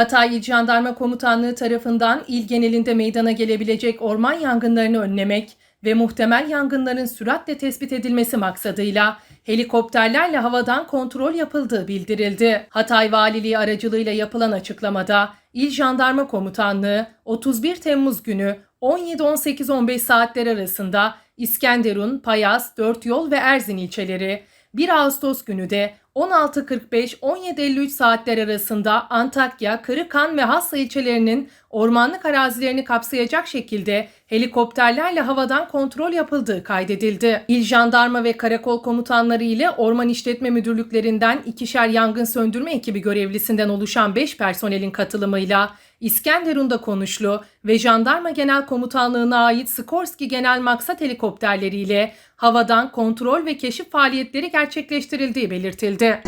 Hatay İl Jandarma Komutanlığı tarafından il genelinde meydana gelebilecek orman yangınlarını önlemek ve muhtemel yangınların süratle tespit edilmesi maksadıyla helikopterlerle havadan kontrol yapıldığı bildirildi. Hatay Valiliği aracılığıyla yapılan açıklamada İl Jandarma Komutanlığı 31 Temmuz günü 17-18-15 saatler arasında İskenderun, Payas, Dört Yol ve Erzin ilçeleri, 1 Ağustos günü de 16.45-17.53 saatler arasında Antakya, Kırıkan ve Hassa ilçelerinin ormanlık arazilerini kapsayacak şekilde helikopterlerle havadan kontrol yapıldığı kaydedildi. İl Jandarma ve Karakol Komutanları ile Orman İşletme Müdürlüklerinden ikişer yangın söndürme ekibi görevlisinden oluşan 5 personelin katılımıyla İskenderun'da konuşlu ve Jandarma Genel Komutanlığı'na ait Skorsky Genel Maksat helikopterleriyle havadan kontrol ve keşif faaliyetleri gerçekleştirildiği belirtildi.